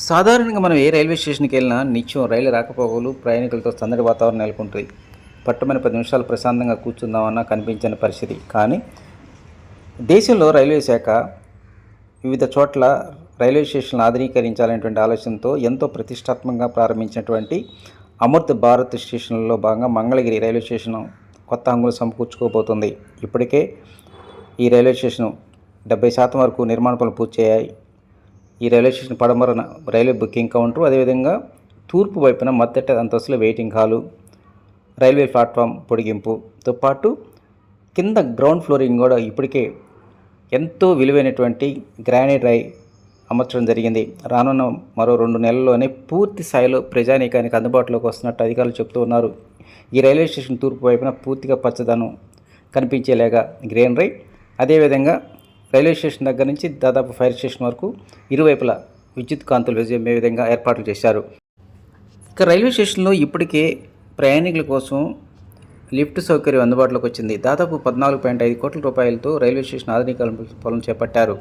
సాధారణంగా మనం ఏ రైల్వే స్టేషన్కి వెళ్ళినా నిత్యం రైలు రాకపోకలు ప్రయాణికులతో సందడి వాతావరణం నెలకొంటుంది. పట్టమైన పది నిమిషాలు ప్రశాంతంగా కూర్చుందామన్నా కనిపించని పరిస్థితి. కానీ దేశంలో రైల్వే శాఖ వివిధ చోట్ల రైల్వే స్టేషన్లు ఆధునీకరించాలనేటువంటి ఆలోచనతో ఎంతో ప్రతిష్టాత్మకంగా ప్రారంభించినటువంటి అమృత్ భారత్ స్టేషన్లలో భాగంగా మంగళగిరి రైల్వే స్టేషన్ కొత్త హంగులు సమకూర్చుకోబోతుంది. ఇప్పటికే ఈ రైల్వే స్టేషన్ డెబ్బై శాతం వరకు నిర్మాణ పనులు పూర్తయ్యాయి. ఈ రైల్వే స్టేషన్ పడమర రైల్వే బుకింగ్ కౌంటర్ అదేవిధంగా తూర్పు వైపున మొదటి అంతస్తులో వెయిటింగ్ హాలు రైల్వే ప్లాట్ఫామ్ పొడిగింపుతో పాటు కింద గ్రౌండ్ ఫ్లోరింగ్ కూడా ఇప్పటికే ఎంతో విలువైనటువంటి గ్రానైట్ రై అమర్చడం జరిగింది. రానున్న మరో రెండు నెలల్లోనే పూర్తి స్థాయిలో ప్రజానీకానికి అందుబాటులోకి వస్తున్నట్టు అధికారులు చెబుతూ ఉన్నారు. ఈ రైల్వే స్టేషన్ తూర్పు వైపున పూర్తిగా పచ్చదనం కనిపించేలాగా గ్రీనరీ అదేవిధంగా రైల్వే స్టేషన్ దగ్గర నుంచి దాదాపు ఫైర్ స్టేషన్ వరకు ఇరువైపులా విద్యుత్ కాంతులు వేసే విధంగా ఏర్పాట్లు చేశారు. ఇక రైల్వే స్టేషన్లో ఇప్పటికే ప్రయాణికుల కోసం లిఫ్ట్ సౌకర్యం అందుబాటులోకి వచ్చింది. దాదాపు పద్నాలుగు పాయింట్ ఐదు కోట్ల రూపాయలతో రైల్వే స్టేషన్ ఆధునీకరణ పనులు చేపట్టారు.